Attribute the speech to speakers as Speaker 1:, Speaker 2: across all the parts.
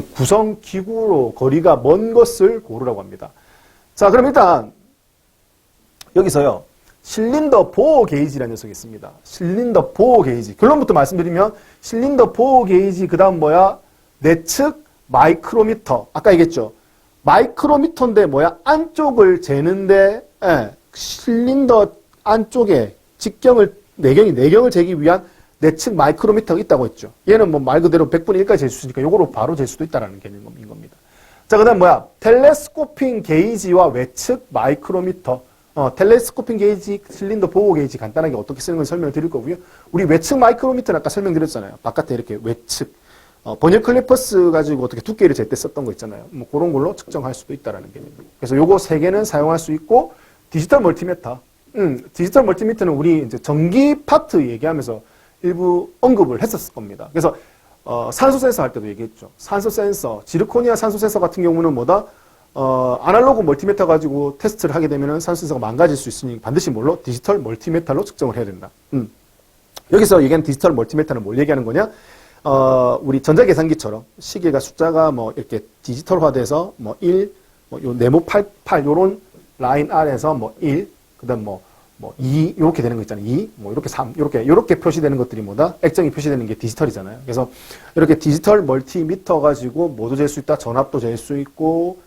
Speaker 1: 구성 기구로 거리가 먼 것을 고르라고 합니다. 자, 그럼 일단 여기서요. 실린더 보호 게이지라는 녀석이 있습니다. 실린더 보호 게이지. 결론부터 말씀드리면 실린더 보호 게이지 그다음 뭐야? 내측 마이크로미터. 아까 얘기했죠. 마이크로미터인데 뭐야? 안쪽을 재는데 예, 실린더 안쪽에 직경을 내경이 내경을 재기 위한 내측 마이크로미터가 있다고 했죠. 얘는 뭐 말 그대로 100분의 1까지 잴수 있으니까 요거로 바로 잴 수도 있다라는 개념인 겁니다. 자, 그 다음 뭐야? 텔레스코핑 게이지와 외측 마이크로미터. 어, 텔레스코핑 게이지, 실린더 보호 게이지 간단하게 어떻게 쓰는 걸 설명을 드릴 거고요. 우리 외측 마이크로미터는 아까 설명드렸잖아요. 바깥에 이렇게 외측. 어, 번역 클리퍼스 가지고 어떻게 두께를 잴때 썼던 거 있잖아요. 뭐 그런 걸로 측정할 수도 있다라는 개념입니다. 그래서 요거 세 개는 사용할 수 있고 디지털 멀티미터. 음, 디지털 멀티미터는 우리 이제 전기 파트 얘기하면서 일부 언급을 했었을 겁니다. 그래서 어, 산소 센서 할 때도 얘기했죠. 산소 센서, 지르코니아 산소 센서 같은 경우는 뭐다? 어, 아날로그 멀티미터 가지고 테스트를 하게 되면 산소 센서가 망가질 수 있으니 반드시 뭘로? 디지털 멀티미터로 측정을 해야 된다. 음. 여기서 얘기하는 디지털 멀티미터는 뭘 얘기하는 거냐? 어, 우리 전자계산기처럼 시계가 숫자가 뭐 이렇게 디지털화돼서 뭐 1, 뭐 요 네모 8, 8 요런 라인 아래에서 뭐 1, 그 다음 뭐 뭐 2, 이렇게 되는 거 있잖아요. 2, 뭐 이렇게 3, 이렇게 이렇게 표시되는 것들이 뭐다? 액정이 표시되는 게 디지털이잖아요. 그래서 이렇게 디지털 멀티미터 가지고 모두 잴 수 있다. 전압도 잴 수 있고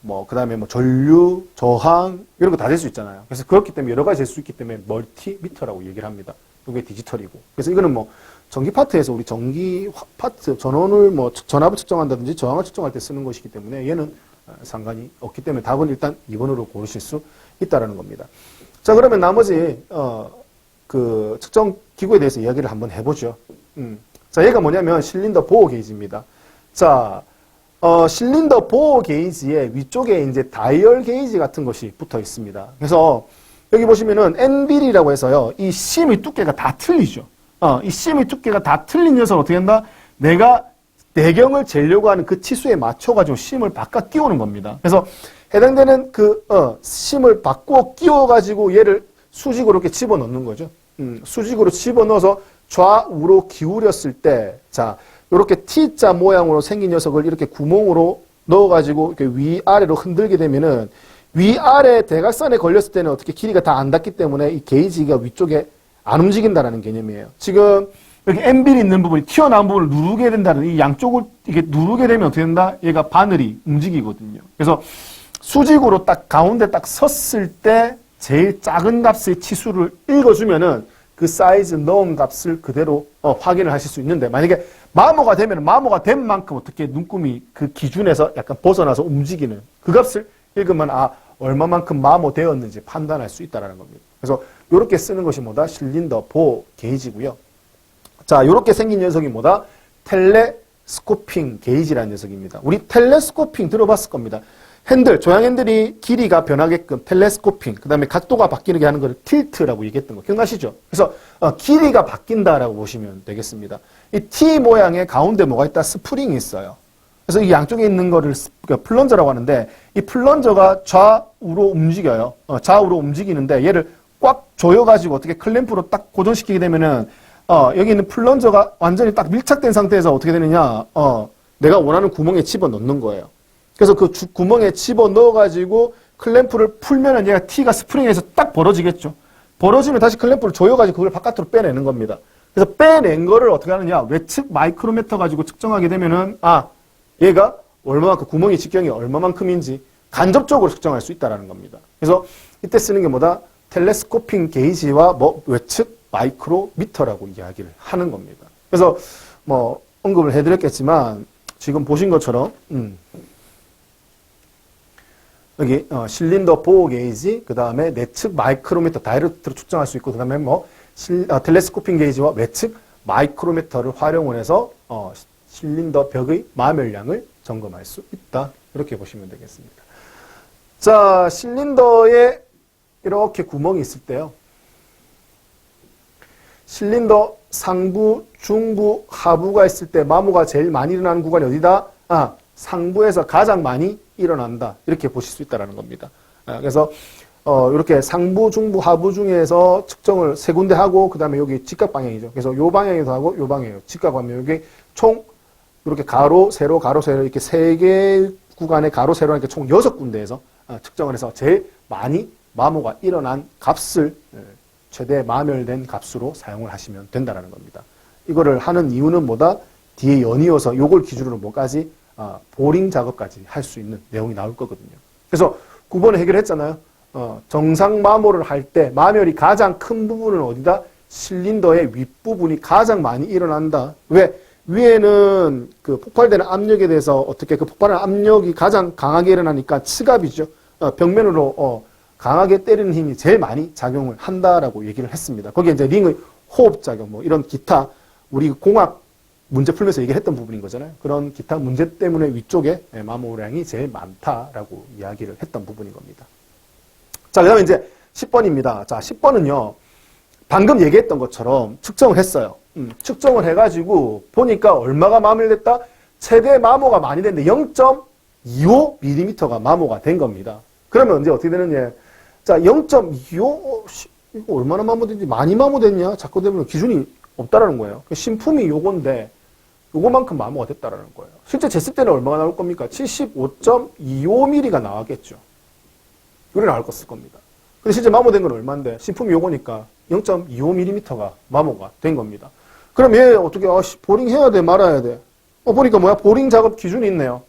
Speaker 1: 뭐 그 다음에 뭐 전류, 저항 이런 거 다 잴 수 있잖아요. 그래서 그렇기 때문에 여러 가지 잴 수 있기 때문에 멀티미터라고 얘기를 합니다. 이게 디지털이고. 그래서 이거는 뭐 전기 파트에서 우리 전기 화- 파트 전원을 뭐 전압을 측정한다든지 저항을 측정할 때 쓰는 것이기 때문에 얘는 어, 상관이 없기 때문에 답은 일단 2번으로 고르실 수 있다라는 겁니다. 자 그러면 나머지 어, 그 측정 기구에 대해서 이야기를 한번 해보죠. 음. 자 얘가 뭐냐면 실린더 보호 게이지입니다. 자 어, 실린더 보호 게이지의 위쪽에 이제 다이얼 게이지 같은 것이 붙어 있습니다. 그래서 여기 보시면은 NBL이라고 해서요. 이 심의 두께가 다 틀리죠. 어, 이 심의 두께가 다 틀린 녀석은 어떻게 한다? 내가 내경을 재려고 하는 그 치수에 맞춰가지고 심을 바꿔 끼우는 겁니다. 그래서 해당되는 그, 어, 심을 바꾸어 끼워가지고 얘를 수직으로 이렇게 집어넣는 거죠. 음, 수직으로 집어넣어서 좌우로 기울였을 때, 자, 요렇게 T자 모양으로 생긴 녀석을 이렇게 구멍으로 넣어가지고 이렇게 위아래로 흔들게 되면은 위아래 대각선에 걸렸을 때는 어떻게 길이가 다 안 닿기 때문에 이 게이지가 위쪽에 안 움직인다라는 개념이에요. 지금 여기 엠빌이 있는 부분이 튀어나온 부분을 누르게 된다는 이 양쪽을 이게 누르게 되면 어떻게 된다? 얘가 바늘이 움직이거든요. 그래서 수직으로 딱 가운데 딱 섰을 때 제일 작은 값의 치수를 읽어주면은 그 사이즈 넣은 값을 그대로 어, 확인을 하실 수 있는데 만약에 마모가 되면 마모가 된 만큼 어떻게 눈금이 그 기준에서 약간 벗어나서 움직이는 그 값을 읽으면 아 얼마만큼 마모 되었는지 판단할 수 있다라는 겁니다. 그래서 이렇게 쓰는 것이 뭐다 실린더 보호 게이지고요. 자, 요렇게 생긴 녀석이 뭐다? 텔레스코핑 게이지라는 녀석입니다. 우리 텔레스코핑 들어봤을 겁니다. 핸들, 조향 핸들이 길이가 변하게끔 텔레스코핑, 그 다음에 각도가 바뀌게 하는 걸 틸트라고 얘기했던 거 기억나시죠? 그래서 어, 길이가 바뀐다라고 보시면 되겠습니다. 이 T 모양의 가운데 뭐가 있다? 스프링이 있어요. 그래서 이 양쪽에 있는 거를 스- 그 플런저라고 하는데 이 플런저가 좌우로 움직여요. 어, 좌우로 움직이는데 얘를 꽉 조여가지고 어떻게 클램프로 딱 고정시키게 되면은 어, 여기 있는 플런저가 완전히 딱 밀착된 상태에서 어떻게 되느냐? 어, 내가 원하는 구멍에 집어 넣는 거예요. 그래서 그 주- 구멍에 집어 넣어가지고 클램프를 풀면은 얘가 T가 스프링에서 딱 벌어지겠죠. 벌어지면 다시 클램프를 조여가지고 그걸 바깥으로 빼내는 겁니다. 그래서 빼낸 거를 어떻게 하느냐? 외측 마이크로미터 가지고 측정하게 되면은 아 얘가 얼마만큼 구멍의 직경이 얼마만큼인지 간접적으로 측정할 수 있다라는 겁니다. 그래서 이때 쓰는 게 뭐다? 텔레스코핑 게이지와 뭐 외측 마이크로미터라고 이야기를 하는 겁니다. 그래서 뭐 언급을 해드렸겠지만 지금 보신 것처럼 음, 여기 어, 실린더 보호 게이지, 그 다음에 내측 마이크로미터 다이렉트로 측정할 수 있고, 그 다음에 뭐 실, 아, 텔레스코핑 게이지와 외측 마이크로미터를 활용을 해서 어, 실린더 벽의 마멸량을 점검할 수 있다. 이렇게 보시면 되겠습니다. 자, 실린더에 이렇게 구멍이 있을 때요. 실린더 상부, 중부, 하부가 있을 때 마모가 제일 많이 일어나는 구간이 어디다? 아, 상부에서 가장 많이 일어난다. 이렇게 보실 수 있다는 겁니다. 아, 그래서 어, 이렇게 상부, 중부, 하부 중에서 측정을 세 군데 하고 그 다음에 여기 직각 방향이죠. 그래서 요 방향에서 하고 요 방향이에요. 직각 하면 여기 총 이렇게 가로, 세로, 가로, 세로 이렇게 세 개 구간의 가로, 세로 이렇게 총 여섯 군데에서 어, 측정을 해서 제일 많이 마모가 일어난 값을 예, 최대 마멸된 값으로 사용을 하시면 된다라는 겁니다. 이거를 하는 이유는 뭐다? 뒤에 연이어서 요걸 기준으로 뭐까지 아, 보링 작업까지 할 수 있는 내용이 나올 거거든요. 그래서 9번에 해결했잖아요. 어, 정상 마모를 할 때 마멸이 가장 큰 부분은 어디다? 실린더의 윗부분이 가장 많이 일어난다. 왜? 위에는 그 폭발되는 압력에 대해서 어떻게 그 폭발하는 압력이 가장 강하게 일어나니까 치갑이죠. 어, 벽면으로 어, 강하게 때리는 힘이 제일 많이 작용을 한다라고 얘기를 했습니다. 거기에 이제 링의 호흡 작용, 뭐 이런 기타 우리 공학 문제 풀면서 얘기했던 부분인 거잖아요. 그런 기타 문제 때문에 위쪽에 예, 마모량이 제일 많다라고 이야기를 했던 부분인 겁니다. 자, 그 다음에 이제 10번입니다. 자, 10번은요. 방금 얘기했던 것처럼 측정을 했어요. 음, 측정을 해가지고 보니까 얼마가 마모됐다? 최대 마모가 많이 됐는데 0.25mm가 마모가 된 겁니다. 그러면 이제 어떻게 되느냐? 자, 0.25, 어, 씨, 이거 얼마나 마모됐지? 많이 마모됐냐? 자꾸 되면 기준이 없다라는 거예요. 그 신품이 요건데 요거만큼 마모가 됐다라는 거예요. 실제 쟀을 때는 얼마가 나올 겁니까? 75.25mm가 나왔겠죠. 요리 나올 것을 겁니다. 근데 실제 마모된 건 얼마인데? 신품이 요거니까 0.25mm가 마모가 된 겁니다. 그럼 얘 어떻게, 아, 씨, 보링 해야 돼, 말아야 돼? 어, 보니까 뭐야? 보링 작업 기준이 있네요.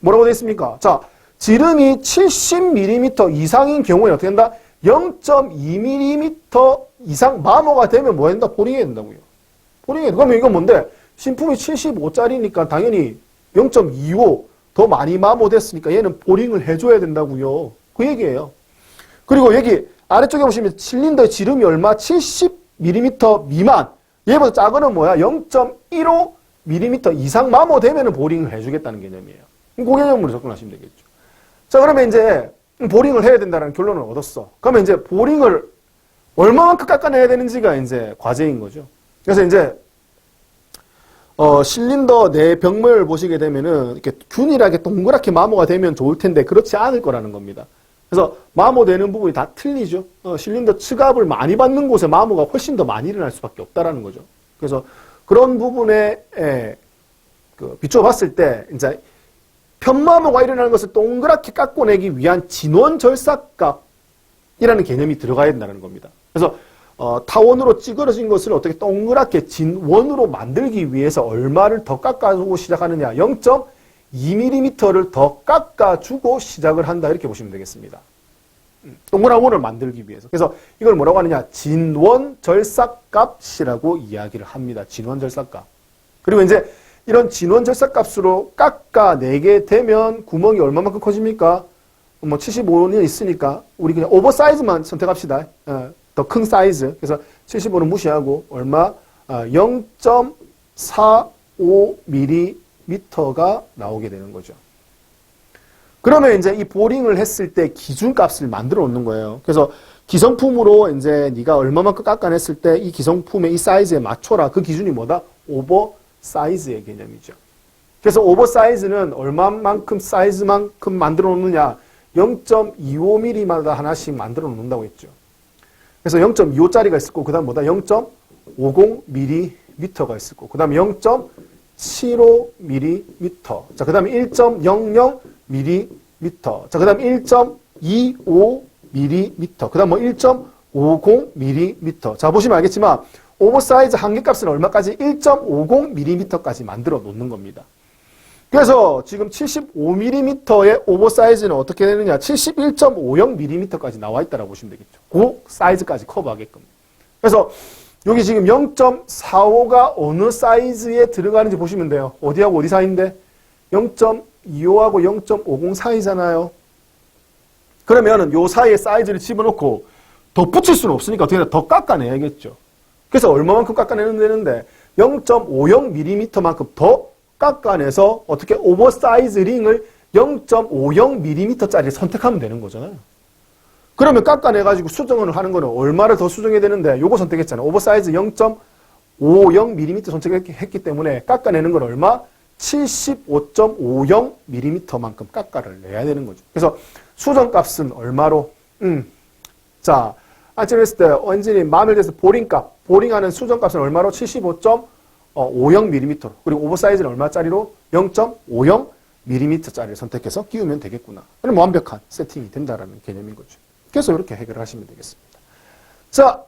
Speaker 1: 뭐라고 돼 있습니까? 자, 지름이 70mm 이상인 경우에 어떻게 된다? 0.2mm 이상 마모가 되면 뭐 한다? 보링해야 된다고요. 돼. 그러면 이건 뭔데? 신품이 75짜리니까 당연히 0.25 더 많이 마모됐으니까 얘는 보링을 해줘야 된다고요. 그 얘기예요. 그리고 여기 아래쪽에 보시면 실린더의 지름이 얼마? 70mm 미만. 얘보다 작은 은 뭐야? 0.15mm 이상 마모되면 보링을 해주겠다는 개념이에요. 그 개념으로 접근하시면 되겠죠. 자, 그러면 이제 보링을 해야 된다는 결론을 얻었어. 그러면 이제 보링을 얼마만큼 깎아내야 되는지가 이제 과제인 거죠. 그래서 이제 어, 실린더 내 벽면을 보시게 되면은 이렇게 균일하게 동그랗게 마모가 되면 좋을 텐데 그렇지 않을 거라는 겁니다. 그래서 마모되는 부분이 다 틀리죠. 어, 실린더 측압을 많이 받는 곳에 마모가 훨씬 더 많이 일어날 수밖에 없다라는 거죠. 그래서 그런 부분에 에, 그 비추어 봤을 때 이제 편마모가 일어나는 것을 동그랗게 깎아내기 위한 진원 절삭값이라는 개념이 들어가야 된다는 겁니다. 그래서 어, 타원으로 찌그러진 것을 어떻게 동그랗게 진원으로 만들기 위해서 얼마를 더 깎아주고 시작하느냐. 0.2mm를 더 깎아주고 시작을 한다. 이렇게 보시면 되겠습니다. 음, 동그란 원을 만들기 위해서. 그래서 이걸 뭐라고 하느냐. 진원 절삭값이라고 이야기를 합니다. 진원 절삭값. 그리고 이제 이런 진원 절삭값으로 깎아내게 되면 구멍이 얼마만큼 커집니까? 뭐 75는 있으니까 우리 그냥 오버사이즈만 선택합시다. 어, 더큰 사이즈. 그래서 75는 무시하고 얼마? 아, 0.45mm가 나오게 되는 거죠. 그러면 이제 이 보링을 했을 때 기준값을 만들어 놓는 거예요. 그래서 기성품으로 이제 네가 얼마만큼 깎아냈을 때 이 기성품의 이 사이즈에 맞춰라. 그 기준이 뭐다? 오버 사이즈의 개념이죠. 그래서 오버 사이즈는 얼마만큼 사이즈만큼 만들어 놓느냐? 0.25mm마다 하나씩 만들어 놓는다고 했죠. 그래서 0.25짜리가 있을 거고, 그 다음 뭐다? 0.50mm가 있을 거고, 그 다음에 0.75mm. 자, 그 다음에 1.00mm. 자, 그 다음에 1.25mm. 그 다음 뭐 1.50mm. 자, 보시면 알겠지만, 오버사이즈 한계값은 얼마까지? 1.50mm까지 만들어 놓는 겁니다. 그래서 지금 75mm의 오버사이즈는 어떻게 되느냐? 71.50mm까지 나와 있다고 보시면 되겠죠. 그 사이즈까지 커버하게끔. 그래서 여기 지금 0.45가 어느 사이즈에 들어가는지 보시면 돼요. 어디하고 어디 사이인데? 0.25하고 0.50 사이잖아요. 그러면은 요 사이에 사이즈를 집어넣고 더 붙일 수는 없으니까 어떻게 더 깎아내야겠죠. 그래서 얼마만큼 깎아내면 되는데 0.50mm만큼 더 깎아내서 어떻게 오버사이즈 링을 0.50mm짜리 선택하면 되는 거잖아요. 그러면 깎아내가지고 수정을 하는 거는 얼마를 더 수정해야 되는데 요거 선택했잖아요. 오버사이즈 0.50mm 선택했기 때문에 깎아내는 건 얼마? 75.50mm만큼 깎아를 내야 되는 거죠. 그래서 수정값은 얼마로? 음. 자, 아침에 했을 때 엔진이 마음에 대해서 보링값, 보링하는 수정값은 얼마로? 75. 어, 50mm로 그리고 오버사이즈는 얼마짜리로 0.50mm짜리를 선택해서 끼우면 되겠구나. 그럼 완벽한 세팅이 된다라는 개념인 거죠. 그래서 이렇게 해결하시면 되겠습니다. 자,